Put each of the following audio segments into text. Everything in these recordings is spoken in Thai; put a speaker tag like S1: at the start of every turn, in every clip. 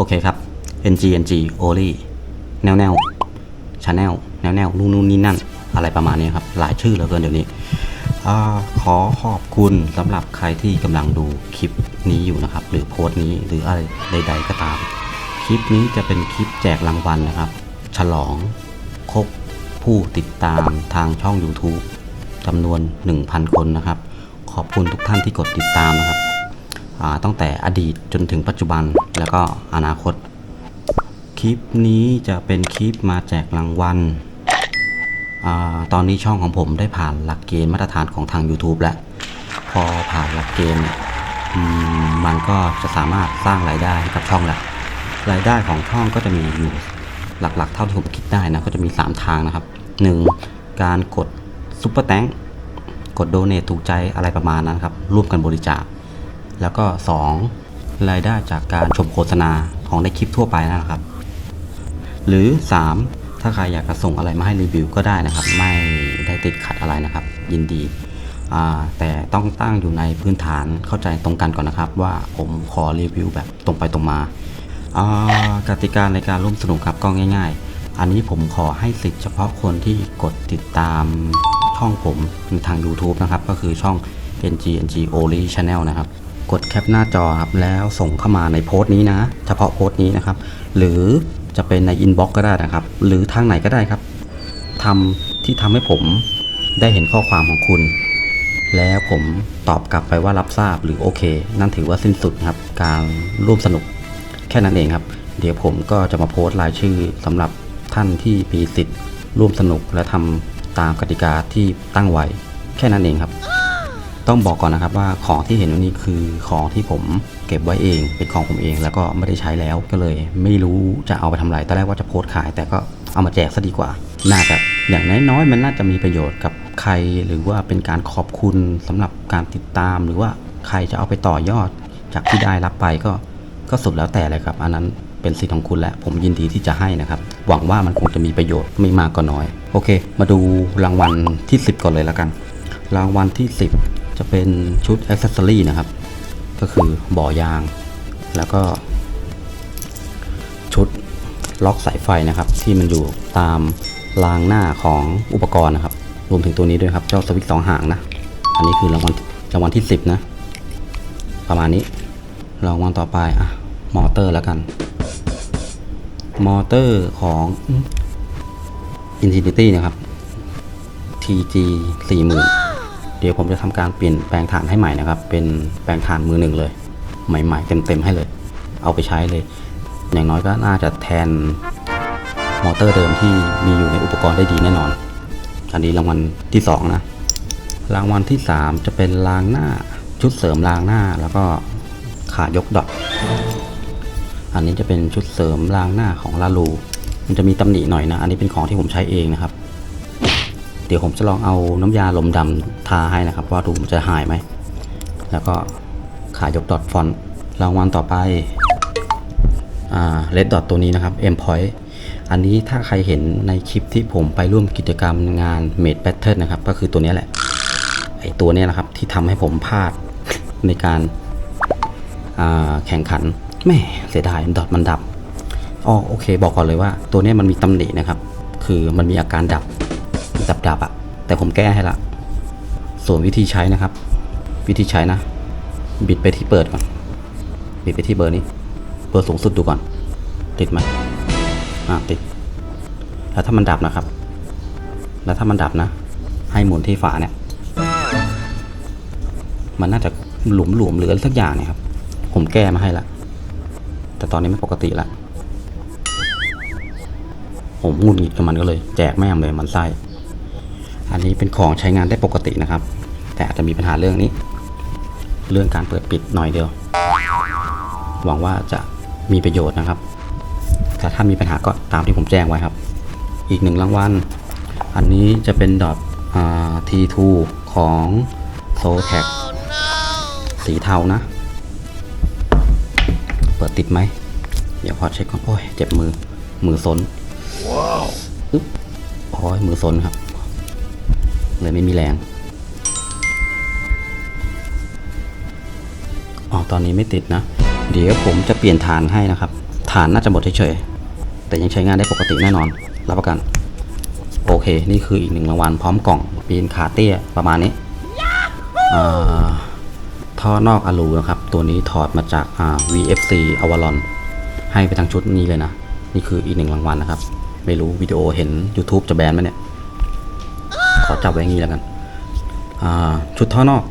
S1: โอเคครับ NG NG Only แนวแนวชาแนลแนวแนวนู่นนู่นนี่นั่น อะไรประมาณนี้ครับ หลายชื่อเหลือเกินเดี๋ยวนี้อขอขอบคุณสำหรับใครที่กำลังดูคลิปนี้อยู่นะครับ หรือโพสต์นี้หรืออะไรใด ๆ ก็ตาม คลิปนี้จะเป็นคลิปแจกรางวัลนะครับ ฉลองครบผู้ติดตามทางช่อง YouTube จำนวน 1,000 คนนะครับ ขอบคุณทุกท่านที่กดติดตามนะครับ ตั้งแต่อดีตจนถึงปัจจุบันแล้วก็อนาคต คลิปนี้จะเป็นคลิปมาแจกรางวัลอตอนนี้ช่องของผมได้ผ่านหลักเกณฑ์มาตรฐานของทาง YouTube แล้ว พอผ่านหลักเกณฑ์เนี่ยมันก็จะสามารถสร้างรายได้ให้กับช่องแล้วรายได้ของช่องก็จะมีอยู่หลักๆ เท่าที่ผมคิดได้นะก็จะมี 3 ทางนะครับ 1. การกดซุปเปอร์แตงกดโดเนทถูกใจอะไรประมาณนั้นครับร่วมกันบริจาค แล้วก็ 2. รายได้จากการชมโฆษณาของในคลิปทั่วไปนะครับ หรือ 3. ถ้าใครอยากจะส่งอะไรมาให้รีวิวก็ได้นะครับ ไม่ได้ติดขัดอะไรนะครับ ยินดีแต่ต้องตั้งอยู่ในพื้นฐานเข้าใจตรงกันก่อนนะครับ ว่าผมขอรีวิวแบบตรงไปตรงมาากติกาในการร่วมสนุกครับก็ง่าย ๆ อันนี้ผมขอให้สิทธิ์เฉพาะคนที่กดติดตามช่องผมทาง YouTube นะครับ ก็คือช่อง NG NG Only Channel นะครับ กดแคปหน้าจอครับแล้วส่งเข้ามาในโพสต์นี้นะ เฉพาะโพสต์นี้นะครับ หรือจะเป็นในอินบ็อกก็ได้นะครับ หรือทางไหนก็ได้ครับทำที่ทำให้ผมได้เห็นข้อความของคุณ แล้วผมตอบกลับไปว่ารับทราบหรือโอเค นั่นถือว่าสิ้นสุดครับ การร่วมสนุกแค่นั้นเองครับ เดี๋ยวผมก็จะมาโพสต์รายชื่อสำหรับท่านที่มีสิทธิ์ร่วมสนุกและทำตามกติกาที่ตั้งไว้ แค่นั้นเองครับ ต้องบอกก่อนนะครับว่าของที่เห็นวันนี้คือของที่ผมเก็บไว้เองเป็นของผมเอง แล้วก็ไม่ได้ใช้แล้วก็เลย ไม่รู้จะเอาไปทำอะไรตอนแรกว่าจะโพสต์ขาย แต่ก็เอามาแจกซะดีกว่า น่าจะอย่างน้อยๆมันน่าจะมีประโยชน์กับใครหรือว่าเป็นการขอบคุณสำหรับการติดตาม หรือว่าใครจะเอาไปต่อยอด จากที่ได้รับไปก็ก็สุดแล้วแต่เลยครับ อันนั้นเป็นสิทธิ์ของคุณและผมยินดีที่จะให้นะครับ หวังว่ามันคงจะมีประโยชน์ไม่มากก็น้อย โอเค มาดูรางวัลที่ 10 ก่อนเลยแล้วกัน รางวัลที่ 10 จะเป็นชุดอ c เซสซอรี่นะครับ ก็คือบ่อยาง แล้วก็ ชุดล็อกสายไฟนะครับ ที่มันอยู่ตามรางหน้าของอุปกรณ์นะครับ รวมถึงตัวนี้ด้วยครับ เจ้าสวิตช์สองหางนะ อันนี้คือรางวัลรางวัลที่ 10 นะ ประมาณนี้รางวัลต่อไปอะมอเตอร์แล้วกัน มอเตอร์ของ Infinity นะครับ TG 40,000 เดี๋ยวผมจะทำการเปลี่ยนแปลงฐานให้ใหม่นะครับ เป็นแปลงฐานมือหนึ่งเลย ใหม่ๆ เต็มๆให้เลย เอาไปใช้เลย อย่างน้อยก็น่าจะแทนมอเตอร์เดิมที่มีอยู่ในอุปกรณ์ได้ดีแน่นอน อันนี้รางวัลที่สองนะรางวัลที่สามจะเป็นรางหน้าชุดเสริมรางหน้าแล้วก็ขายกดอทอันนี้จะเป็นชุดเสริมรางหน้าของลาลู มันจะมีตำหนิหน่อยนะ อันนี้เป็นของที่ผมใช้เองนะครับ เดี๋ยวผมจะลองเอาน้ำยาลมดำทาให้นะครับ ว่าดูมันจะหายไหม แล้วก็ขายกดอทฟอนต์รางวัลต่อไปอ่าเลดดอทตัวนี้นะครับ M Point อันนี้ถ้าใครเห็นในคลิปที่ผมไปร่วมกิจกรรมงาน Made Pattern นะครับ ก็คือตัวนี้แหละไอตัวนี้นะครับที่ทำให้ผมพลาดในการาแข่งขันแม่เสียดายดอทมันดับอ๋อโอเค บอกก่อนเลยว่า ตัวนี้มันมีตำหนินะครับ คือมันมีอาการดับ ดับดับๆอะแต่ผมแก้ให้ละ ส่วนวิธีใช้นะครับ วิธีใช้นะ บิดไปที่เปิดก่อน บิดไปที่เบอร์นี้ เบอร์สูงสุดดูก่อน ติดไหมอ่าติด แล้วถ้ามันดับนะครับ แล้วถ้ามันดับนะ ให้หมุนที่ฝาเนี่ย มันน่าจะหลุมหลวมหรืออะไรสักอย่างเนี่ยครับ ผมแก้มาให้ละ แต่ตอนนี้ไม่ปกติละผมหงุดหงิดกับมันก็เลย แจกแม่มเลยมันไส้ นนี้เป็นของใช้งานได้ปกตินะครับ แต่อาจจะมีปัญหาเรื่องนี้ เรื่องการเปิดปิดหน่อยเดียว หวังว่าจะมีประโยชน์นะครับ แต่ถ้ามีปัญหาก็ตามที่ผมแจ้งไว้ครับ อีกหนึ่งรางวัล อันนี้จะเป็นดอทอ่า T2 ของ s o t a c สีเทานะ เปิดติดไหม เดี๋ยวพอเช็คก่อนโอ้ย เจ็บมือ มือซนอึ๊บโอ้ยมือซนครับ เลยไม่มีแรง อ๋อ ตอนนี้ไม่ติดนะ เดี๋ยวผมจะเปลี่ยนฐานให้นะครับ ฐานน่าจะหมดเฉยๆ แต่ยังใช้งานได้ปกติแน่นอน รับประกัน โอเค นี่คืออีกหนึ่งรางวัลพร้อมกล่องปีนขาเตี้ยประมาณนี้อ่าท่อนอกอะลูนะครับ ตัวนี้ถอดมาจากา VFC Avalon ให้ไปทั้งชุดนี้เลยนะ นี่คืออีกหนึ่งรางวัลนะครับ ไม่รู้วิดีโอเห็น YouTube จะแบนไหมเนี่ย อจับไว้อย่างนี้แล้วกันชุดท่อนอก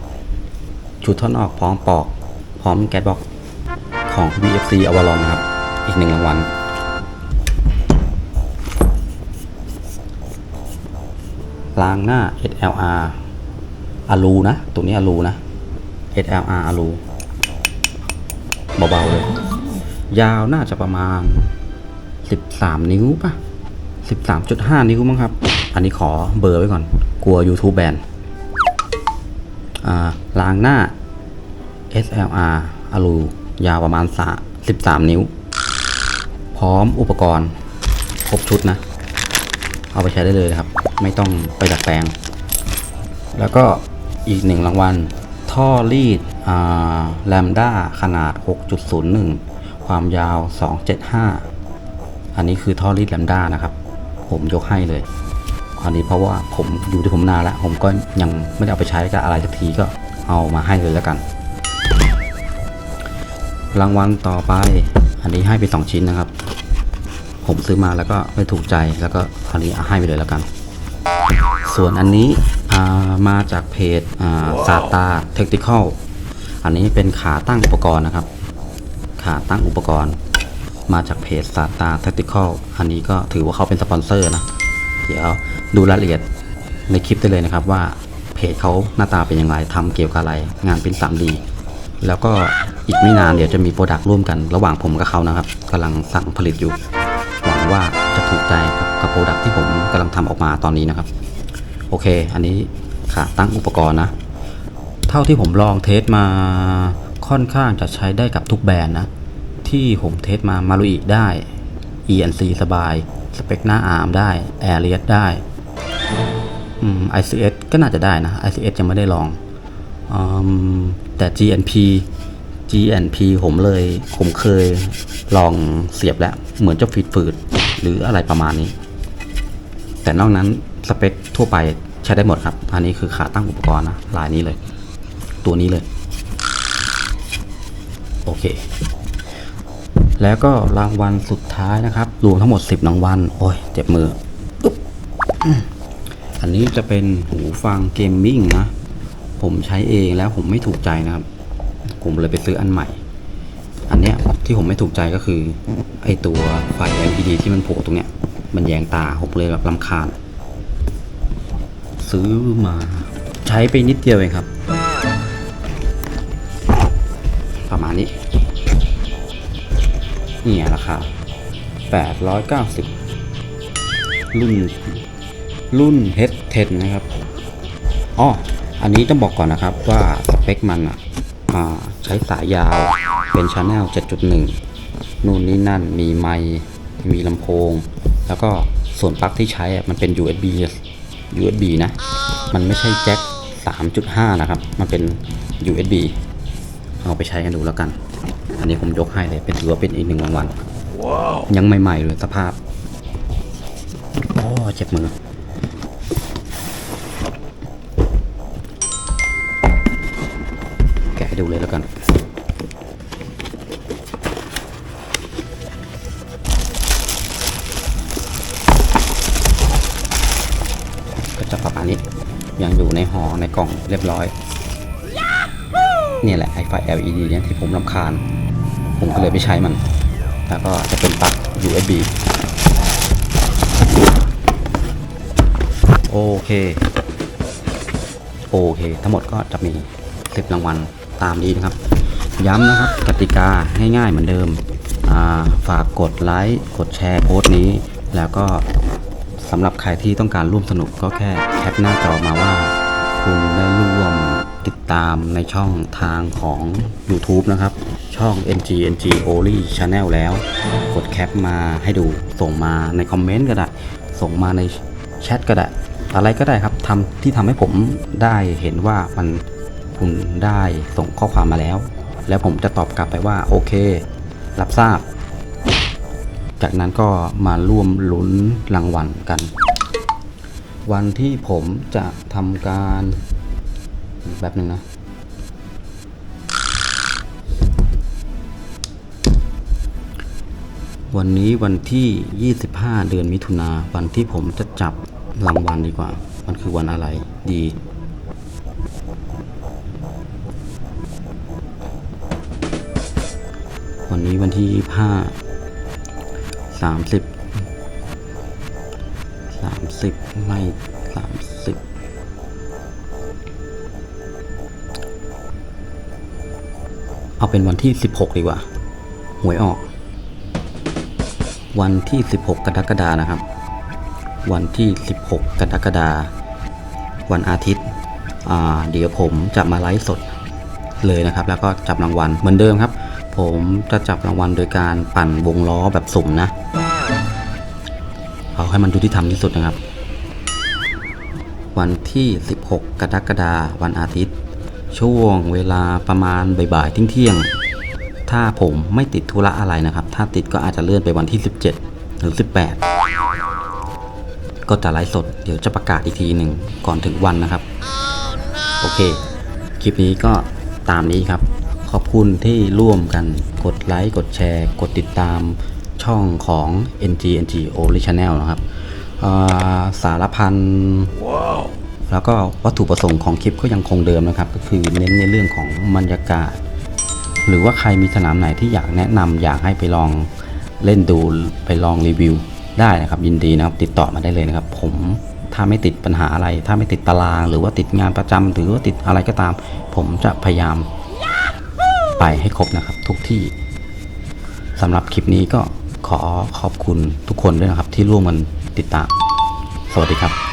S1: ชุดท่อนอกพร้อมปอก พร้อมแก๊สบ็อกของ VFC Avalon นะครับ อีกหนึ่งรางวัลรางหน้า SLR อะลูนะ ตัวนี้อะลูนะ SLR อะลูเบาๆเลย ยาวน่าจะประมาณ 13 นิ้วป่ะ 13.5 นิ้วมั้งครับ อันนี้ขอเบอร์ไว้ก่อน กลัว YouTube แบนอ่างหน้า SLR อลูยาวประมาณ3 13นิ้ว พร้อมอุปกรณ์ ครบชุดนะ เอาไปใช้ได้เลยครับ ไม่ต้องไปดัดแปลง แล้วก็อีกหนึ่งรางวัล ท่อรีดแลมด้าขนาด 6.01 ความยาว 275 อันนี้คือท่อรีดแลมด้านะครับ ผมยกให้เลย อันนี้เพราะว่าผมอยู่ที่ผมนานแล้ว ผมก็ยังไม่ได้เอาไปใช้กับอะไรสักทีก็เอามาให้เลยแล้วกัน รางวัลต่อไป อันนี้ให้ไปสองชิ้นนะครับ ผมซื้อมาแล้วก็ไม่ถูกใจแล้วก็อันนี้เอาให้ไปเลยแล้วกัน ส่วนอันนี้มาจากเพจซาตาเทคนิคอลอันนี้เป็นขาตั้งอุปกรณ์นะครับ ขาตั้งอุปกรณ์ มาจากเพจซาตาเทคนิคอลอันนี้ก็ถือว่าเขาเป็นสปอนเซอร์นะ เดี๋ยวดูรายละเอียดในคลิปได้เลยนะครับว่าเพจเขาหน้าตาเป็นอย่างไรทำเกี่ยวกับอะไรงานเป็น 3D แล้วก็อีกไม่นานเดี๋ยวจะมีโปรดักต์ร่วมกันระหว่างผมกับเขานะครับกำลังสั่งผลิตอยู่ หวังว่าจะถูกใจกับโปรดักต์ที่ผมกำลังทำออกมาตอนนี้นะครับ โอเค อันนี้ขาตั้งอุปกรณ์นะ เท่าที่ผมลองเทสมาค่อนข้างจะใช้ได้กับทุกแบรนด์นะ ที่ผมเทสมามารุอิได้ ENC สบาย สเปคหน้าอาร์มได้ a i r i u s ได้อืม ICS ก็น่าจะได้นะ ICS ยังไม่ได้ลองอืมแต่ GNP GNP ผมเลย ผมเคยลองเสียบแล้ว เหมือนจะฝืดฝืดหรืออะไรประมาณนี้ แต่นอกนั้นสเปคทั่วไปใช้ได้หมดครับ อันนี้คือขาตั้งอุปกรณ์นะลายนี้เลย ตัวนี้เลย โอเค แล้วก็รางวัลสุดท้ายนะครับ รวมทั้งหมด 10รางวัล โอ้ย เจ็บมืออุ๊บอันนี้จะเป็นหูฟังเกมมิ่งนะ ผมใช้เองแล้วผมไม่ถูกใจนะครับ ผมเลยไปซื้ออันใหม่ อันเนี้ยที่ผมไม่ถูกใจก็คือไอตัวไฟ LED ที่มันโผล่ตรงเนี้ย มันแยงตาผมเลยแบบลำคาญ ซื้อมาใช้ไปนิดเดียวเองครับ ประมาณนี้ เนี่ยราคา890 รุ่น รุ่น H10 นะครับอ๋ออันนี้ต้องบอกก่อนนะครับว่าสเปคมันอะใช้สายยาวเป็น Channel 7.1 นู่นนี่นั่นมีไมค์มีลำโพง แล้วก็ส่วนปลั๊กที่ใช้อะมันเป็น USB USB นะ มันไม่ใช่แจ็ค3.5 นะครับ มันเป็น USB เอาไปใช้กันดูแล้วกัน อันนี้ผมยกให้เลยเป็นถือว่าเป็นอีกหนึ่งรางวัลยังใหม่ๆเลยสภาพโอ้เจ็บมือแกะให้ดูเลยแล้วกันก็จะประมาณนี้ยังอยู่ในห่อในกล่องเรียบร้อยเนี่ยแหละไอไฟ LED เนี่ยที่ผมรำคาญ ผมก็เลยไม่ใช้มัน แล้วก็จะเป็นปลั๊ก USB โอเค โอเค ทั้งหมดก็จะมี10รางวัลตามนี้นะครับ ย้ำนะครับกติกาง่ายๆเหมือนเดิมาฝากกดไลค์กดแชร์โพสต์นี้ แล้วก็สำหรับใครที่ต้องการร่วมสนุกก็แค่แคปหน้าจอมาว่า คุณได้ร่วม ติดตามในช่องทางของ YouTube นะครับ ช่อง NGNG Only Channel แล้ว กดแคปมาให้ดูส่งมาในคอมเมนต์ก็ได้ ส่งมาในแชทก็ได้ อะไรก็ได้ครับทำที่ทำให้ผมได้เห็นว่ามันคุณได้ส่งข้อความมาแล้ว แล้วผมจะตอบกลับไปว่าโอเค รับทราบ จากนั้นก็มาร่วมลุ้นรางวัลกัน วันที่ผมจะทำการ แบบหนึ่งนะวันนี้วันที่ 25 เดือนมิถุนาวันที่ผมจะจับรางวัลดีกว่า มันคือวันอะไรดี วันนี้วันที่ 25 30 30 ไม่ 30 เอาเป็นวันที่ 16 ดีกว่า หวยออก วันที่ 16 กรกฎานะครับ วันที่ 16 กรกฎาวันอาทิตย์เดี๋ยวผมจะมาไลฟ์สดเลยนะครับ แล้วก็จับรางวัลเหมือนเดิมครับ ผมจะจับรางวัลโดยการปั่นวงล้อแบบสุ่มนะเอาให้มันยุติธรรมที่สุดนะครับ วันที่ 16 กรกฎาวันอาทิตย์ ช่วงเวลาประมาณบ่ายๆเที่ยงๆถ้าผมไม่ติดธุระอะไรนะครับ ถ้าติดก็อาจจะเลื่อนไปวันที่ 17 หรือ 18 ก็จะไลฟ์สด เดี๋ยวจะประกาศอีกทีหนึ่งก่อนถึงวันนะครับ โอเค คลิปนี้ก็ตามนี้ครับ ขอบคุณที่ร่วมกันกดไลค์กดแชร์ กดติดตามช่องของ NGNG Only Channel นะครับสารพัน แล้วก็วัตถุประสงค์ของคลิปก็ยังคงเดิมนะครับ ก็คือเน้นในเรื่องของบรรยากาศ หรือว่าใครมีสนามไหนที่อยากแนะนำอยากให้ไปลองเล่นดูไปลองรีวิว ได้นะครับยินดีนะครับติดต่อมาได้เลยนะครับ ผมถ้าไม่ติดปัญหาอะไร ถ้าไม่ติดตาราง หรือว่าติดงานประจำหรือว่าติดอะไรก็ตาม ผมจะพยายามไปให้ครบนะครับ ทุกที่สำหรับคลิปนี้ก็ขอขอบคุณทุกคนด้วยนะครับ ที่ร่วมกันติดตาม สวัสดีครับ